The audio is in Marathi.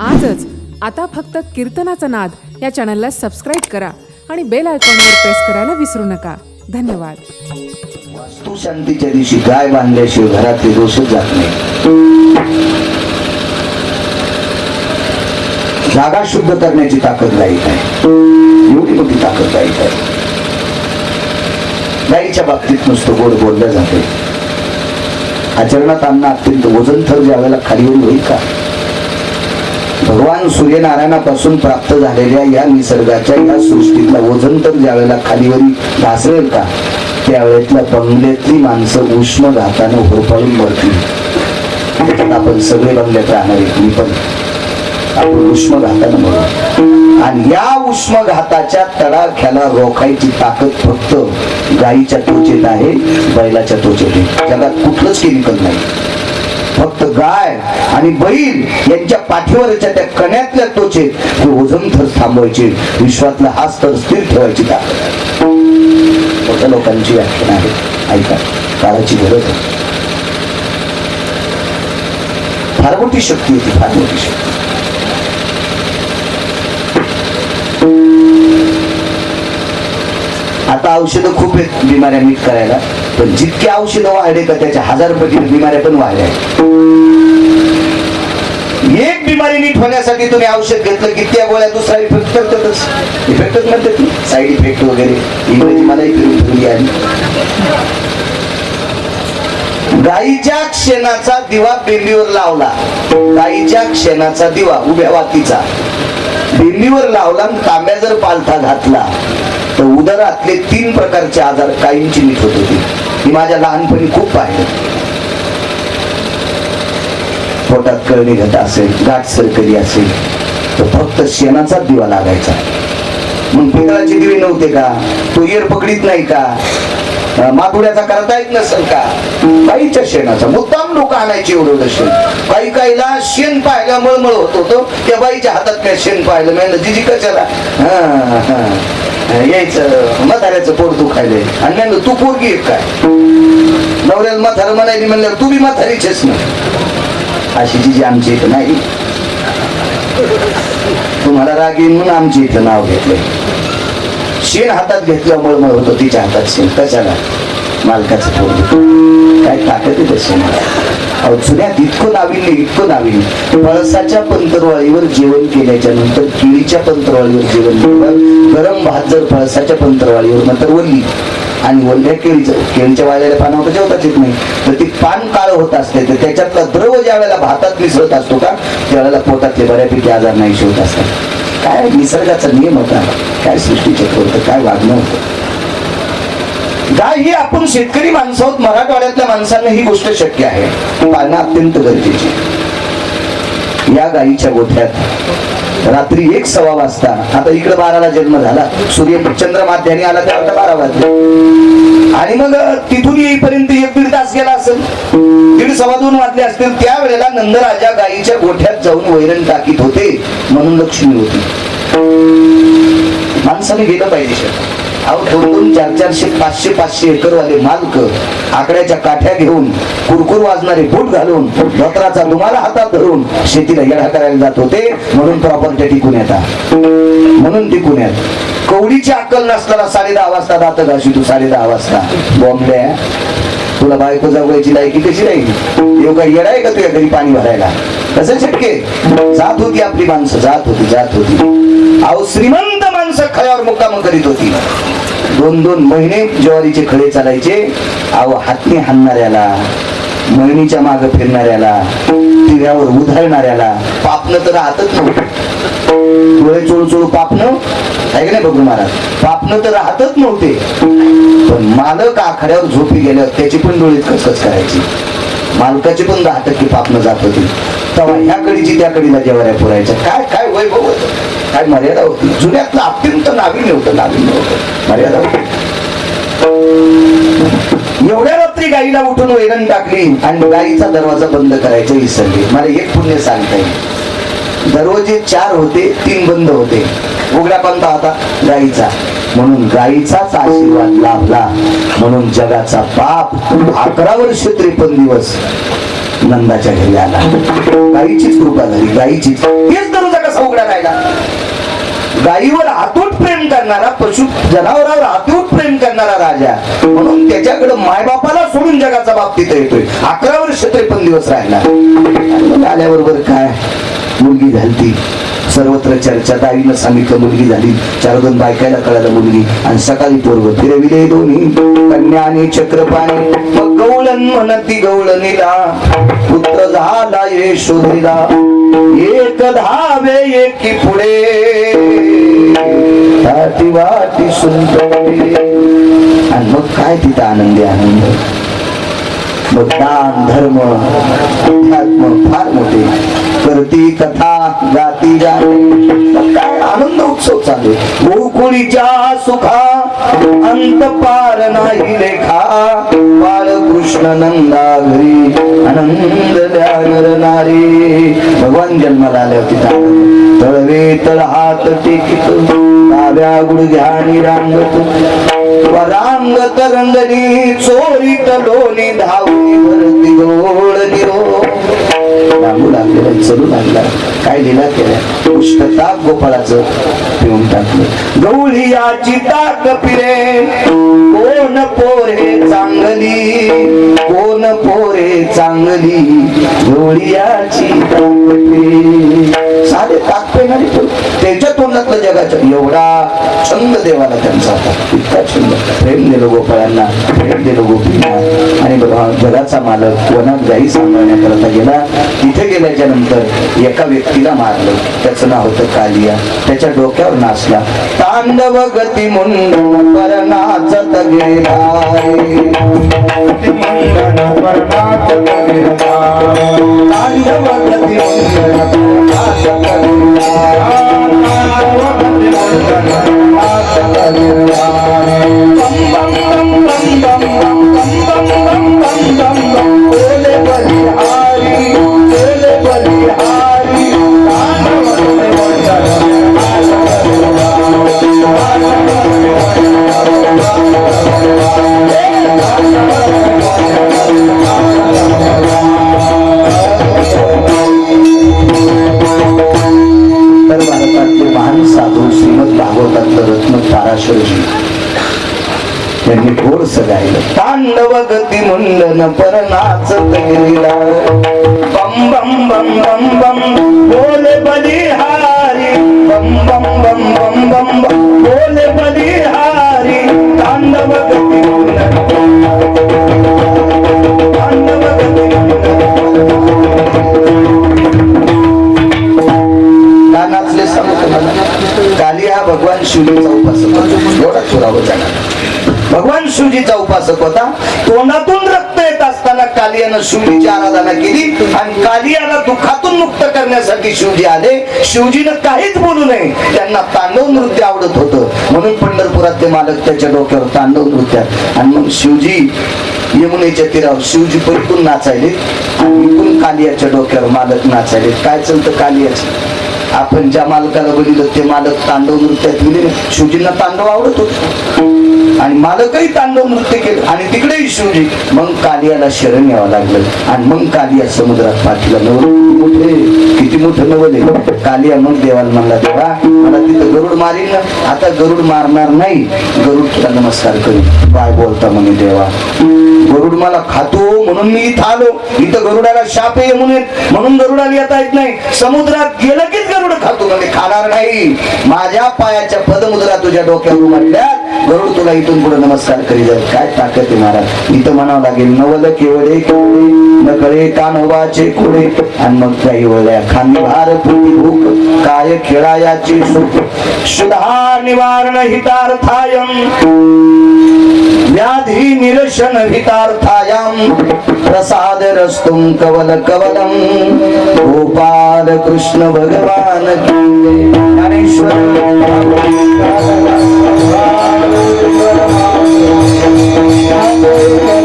आजच आता फक्त कीर्तनाचा नाद या चॅनलला सबस्क्राईब करा आणि बेल आयकॉनवर प्रेस करायला विसरू नका. धन्यवाद. वास्तू शांतीच्या दिवशी गाय बांधल्याशिवाय घरातले दोष जात नाही. जागा शुद्ध करण्याची ताकद गायीत आहे. एवढी मोठी ताकद गायीत आहे. गायीच्या बाबतीत नुसतं गोड बोललं जाते आचरणात अन्न अत्यंत वजन थर ज्या वेळेला खालीवर होईल का? भगवान सूर्यनारायणापासून प्राप्त झालेल्या या निसर्गाच्या या सृष्टीतला वजन तर ज्या वेळेला खालीवरी घासरेल का? त्यावेळेतल्या बंगल्यातली माणसं उष्ण घातानं होरपळून मरतील. आपण सगळे बंगल्यात राहणार आहेत मी पण. आपण उष्मघातानं मरू. आणि या उष्मघाताच्या तडाख्याला रोखायची ताकद फक्त गाईच्या त्वचेत आहे बैलाच्या त्वचेत आहे. त्याला कुठलंच केमिकल नाही. फक्त गाय आणि बैल यांच्या पाठीवरच्या त्या कण्यातल्या टोचेत ते ओझन थर थांबवायचे. विश्वातला हा स्तर स्थिर ठेवायची का? मोठ्या लोकांची व्याख्यान आहे. ऐका काळाची गरज आहे. फार मोठी शक्ती होती फार मोठी शक्ती. आता औषधं खूप आहेत बिमाऱ्या मीट करायला. पण जितके औषधं वाढले का त्याच्या हजार पटीने बिमाऱ्या पण वाढल्या एक बिमारी नीट होण्यासाठी तुम्ही औषध घेतलं की त्या गोळ्या दुसरा इफेक्ट करतातच. इफेक्टच म्हणतात साईड इफेक्ट वगैरे. इंग्रजी मलाही फिरून फिरून आली गाईच्या क्षणाचा दिवा बेंबीवर लावला. गाईच्या क्षणाचा दिवा उभ्या वातीचा. बेंबीवर लावला आणि तांब्या जर पालथा घातला तर उदरातले तीन प्रकारचे आजार कायमची नीट होत होती. मी माझ्या लहानपणी खूप पाहिलं. पोटात कळणी घट असेल गाठ सरकरी असेल तर फक्त शेणाचाच दिवा लागायचा. मग पितळाचे दिवे नव्हते का? तो येर पकडीत नाही का? अं, करता येत नसेल का? गाईच्या शेणाचा. मुद्दाम लोक आणायचे एवढं शेण. काही काहीला शेण पाहायला मळमळ होत होतो. त्या बाईच्या हातात काय शेण पाहायला मिळालं. जिजी कशाला हा हा. यायचं म्हाताऱ्याचं पोट दुखायलंय. आणि म्हणलं तू पोरगी आहे काय? नवऱ्याला म्हातारं म्हणायली म्हणल्यावर तू बी म्हातारीचेच ना. अशी जी आमची इथं नाही. तुम्हाला राग येईन म्हणून आमची इथं नाव घेतलंय. शेण हातात घेतलं मळमळ होतो तिच्या हातात शेण. कशाला? मालकाचं पोट काय ताकद आहे त्या शेणाला? जुन्यात इतकं नाविन्य इतकं नाविन्य. पळसाच्या पंतरवाळीवर जेवण केल्याच्यानंतर केळीच्या पंतरवाळीवर जेवण केलं गरम भात जर पळसाच्या पंतरवाळीवर नंतर वल्ली. आणि वल्ल्या केळीचं केळीच्या वाळलेल्या पानावर जेवताच येत नाही. तर ती पान काळ होत असते तर त्याच्यातला द्रव ज्या वेळेला भातात मिसळत असतो का त्यावेळेला पोटातले बऱ्यापैकी आजार नाही होत असतात. काय निसर्गाचा नियम होता काय सृष्टीचक्र होतं काय वागणं होतं? ही आपण शेतकरी माणसं आहोत. मराठवाड्यातल्या माणसांना ही गोष्ट शक्य आहे. पाळणं अत्यंत गरजेची या गायीच्या गोठ्यात रात्री एक सव्वा वाजता आता इकडे बाराला जन्म झाला. सूर्य चंद्र माध्याने आला तर बारा वाजले. आणि मग तिथून येईपर्यंत एक दीड तास गेला असेल. दीड सव्वा दोन वाजले असतील त्यावेळेला नंदराजा गायीच्या गोठ्यात जाऊन वैरण टाकीत होते म्हणून लक्ष्मी होती. माणसाने गेलं पाहिजे शेतात. अहो दोन दोन चार चारशे पाचशे पाचशे एकर वाले मालक आकड्याच्या काठ्या घेऊन कुरकुर वाजणारे बूट घालून धोत्राचा तुम्हाला हातात धरून शेतीला येडा करायला जात होते म्हणून प्रॉपर्टी टिकून येतात म्हणून टिकून येत. कवडीची अक्कल नसताना साडे दहा वाजता दात घाशी तू साडे दहा वाजता. बॉम्बे तुला बायको जगवायची लायकी कशी राहील? एवढा काय येडा आहे का तुझ्या घरी पाणी भरायला? कसं शक्य जात होती आपली माणसं जात होती जात होती. अहो श्रीमंत माणसं खळ्यावर मुक्काम करीत होती. दोन दोन महिने ज्वारीचे खळे चालायचे. अहो हातने हाणणाऱ्याला महिनीच्या माग फिरणाऱ्याला तिऱ्यावर उधळणाऱ्याला पापन तर राहतच नव्हते. डोळे चोळू चोळू आहे की नाही बघू महाराज? पापन तर राहतच नव्हते. पण मालक आखाड्यावर झोपी गेल्यावर त्याची पण डोळे कसकस करायची. मालकाची पण दहा टक्के पापन जात होती. तेव्हा ह्या कडीची त्या कडीला जेवाऱ्या पुरायच्या. काय काय वैभव होत? काय मर्यादा होती? जुन्यातला अत्यंत नाविन्य होतं नाविन्य होतं मर्यादा. एवढ्या रात्री गाईला उठून वैरण टाकली आणि गाईचा दरवाजा बंद करायचा विसरली. मला एक पुण्य सांगता येईल. दरवाजे चार होते तीन बंद होते. उघड्या पंथा होता गाईचा. म्हणून गाईचाच आशीर्वाद लाभला. म्हणून जगाचा बाप अकरा वर्ष त्रेपन्न दिवस नंदाच्या घरी आला. गाईचीच कृपा झाली गाईचीच. हेच दरवाजा कसा उघडा राहिला? गायीवर आतूट प्रेम करणारा पशु जनावरावर आतूट प्रेम करणारा राजा. म्हणून त्याच्याकडे मायबापाला सोडून जगाचा बाबतीत येतोय. अकरा वर्ष त्रेपन्न दिवस राहिला. आल्याबरोबर काय? मुलगी झालती. सर्वत्र चर्चा दाईनं सांगितलं मुलगी झाली. चार दोन बायकायला कळालं मुलगी. आणि सकाळी पोरग फिरविले दोन्ही. कन्या आणि चक्रपाणी. मग गवळण म्हणती गवळणीला पुत्र झाला यशोधीला एक धावे एकी पुढे ताटी वाटी सुंदर आणि मग काय तिथं आनंदी आनंद मग दान धर्म अध्यात्म फार मोठे करती कथा गाती गाणे काय आनंद चालू गोकुळीच्या सुखा अंत पार नाही लेखा. बाळकृष्ण नंदा घरी आनंद द्या नारी. भगवान जन्माला आले होते तळवे तळ हात टेकित डाव्या गुडघ्यानी रांगत. वरांग तरंगणी चोरीत लोणी धावली वरती गोळ निरोप. डांबू लागलेला चलू लागला काय लिला केल्या? पुष्कताप गोपाळाचं पिऊन टाकलं. गवळीयाची ताक पिरे कोण पोरे चांगली कोण पोरे चांगली गौळीयाची ताक पिरे. साधे ताक पेणारी त्याच्या तोंडातलं जगाच्या एवढा छंद देवाला त्यांचा होता इतका छंद. प्रेम दिलं गोपाळांना प्रेम दिलं गोपींना आणि बघा जगाचा मालक वनात गाई सांभाळण्याकरता गेला. तिथे गेल्याच्यानंतर एका व्यक्तीला मारलं. त्याचं नाव होतं कालिया. त्याच्या डोक्यावर नाचला. तांडव गती मुंडन पर नाचत गेला तांडव गती मुंडन त्यांनी गायलं तांडव गती मुंडन पर नाचत गेला बम बम बम बम बम बोले बलिहारी. बम बम बम बम बम बम बोले उपासक होता. तोंडातून रक्त येत असताना कालियानं शिवजीची आराधना केली आणि कालियाला दुःखातून मुक्त करण्यासाठी शिवजी आले. शिवजीनं काहीच बोलू नये. त्यांना तांडव नृत्य आवडत होतं. म्हणून पंढरपुरात ते मालक त्याच्या डोक्यावर तांडव नृत्यात. आणि मग शिवजी यमुनेच्या तीरावर शिवजी परतून नाचायले आणि कालियाच्या डोक्यावर मालक नाचायले काय चलतं कालियाचं? आपण ज्या मालकाला बघितलं ते मालक तांडव नृत्यात गेले. शिवजींना तांडव आवडत होत. आणि मालकही तांडव नृत्य केलं. आणि तिकडेही शिवजी. मग कालियाला शरण यावं लागलं. आणि मग कालिया समुद्रात पाठीला नवर मोठे. किती मोठं नवल आहे. कालिया मग देवाला म्हणला देवा मला तिथं गरुड मारीन ना. आता गरुड मारणार नाही. गरुड तुला नमस्कार करी काय बोलता म्हणे देवा. गरुड मला खातो म्हणून मी इथं आलो. इथं गरुडाला शाप आहे म्हणून. म्हणून गरुडाला येता येत नाही. समुद्रात गेलं कीच खातो मी? खाणार नाही. माझ्या पायाच्या पदमुद्रा तुझ्या डोक्यावर म्हटल्या गरुड तुला इथून पुढे नमस्कार करी जाईल काय ताकद आहे महाराज? इथं म्हणावं लागेल नवल केवळे कोळे नकळे कानोबाचे कुडे आणि मग काही वळल्या. खांदी भार फुटी भूक काय खेळायाचे सुख. शुद्धा निवारण हितार्थायम व्याधी निरशन हितार्थायाम प्रसाद रस्तुम कवल कवलम गोपाल कृष्ण भगवान की ज्ञानेश्वर Música